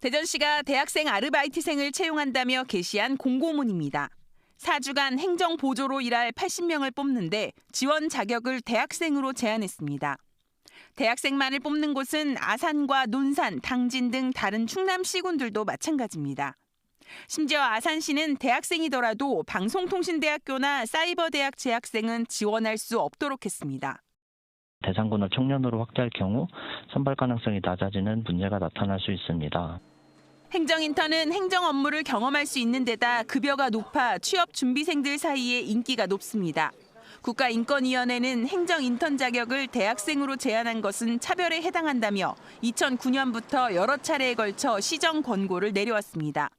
대전시가 대학생 아르바이트생을 채용한다며 게시한 공고문입니다. 4주간 행정 보조로 일할 80명을 뽑는데 지원 자격을 대학생으로 제한했습니다. 대학생만을 뽑는 곳은 아산과 논산, 당진 등 다른 충남 시군들도 마찬가지입니다. 심지어 아산시는 대학생이더라도 방송통신대학교나 사이버대학 재학생은 지원할 수 없도록 했습니다. 대상군을 청년으로 확대할 경우 선발 가능성이 낮아지는 문제가 나타날 수 있습니다. 행정 인턴은 행정 업무를 경험할 수 있는 데다 급여가 높아 취업 준비생들 사이에 인기가 높습니다. 국가인권위원회는 행정 인턴 자격을 대학생으로 제한한 것은 차별에 해당한다며 2009년부터 여러 차례에 걸쳐 시정 권고를 내려왔습니다.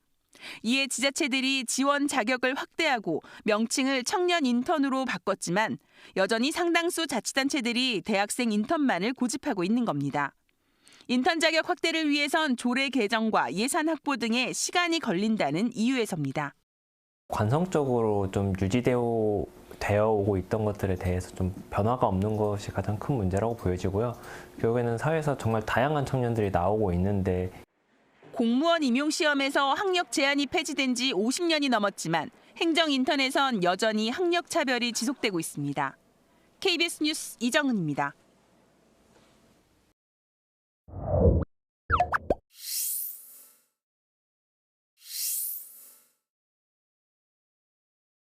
이에 지자체들이 지원 자격을 확대하고 명칭을 청년 인턴으로 바꿨지만 여전히 상당수 자치단체들이 대학생 인턴만을 고집하고 있는 겁니다. 인턴 자격 확대를 위해선 조례 개정과 예산 확보 등에 시간이 걸린다는 이유에서입니다. 관성적으로 좀 유지되어 되어 오고 있던 것들에 대해서 좀 변화가 없는 것이 가장 큰 문제라고 보여지고요. 결국에는 사회에서 정말 다양한 청년들이 나오고 있는데 공무원 임용 시험에서 학력 제한이 폐지된 지 50년이 넘었지만 행정 인턴에선 여전히 학력 차별이 지속되고 있습니다. KBS 뉴스 이정은입니다.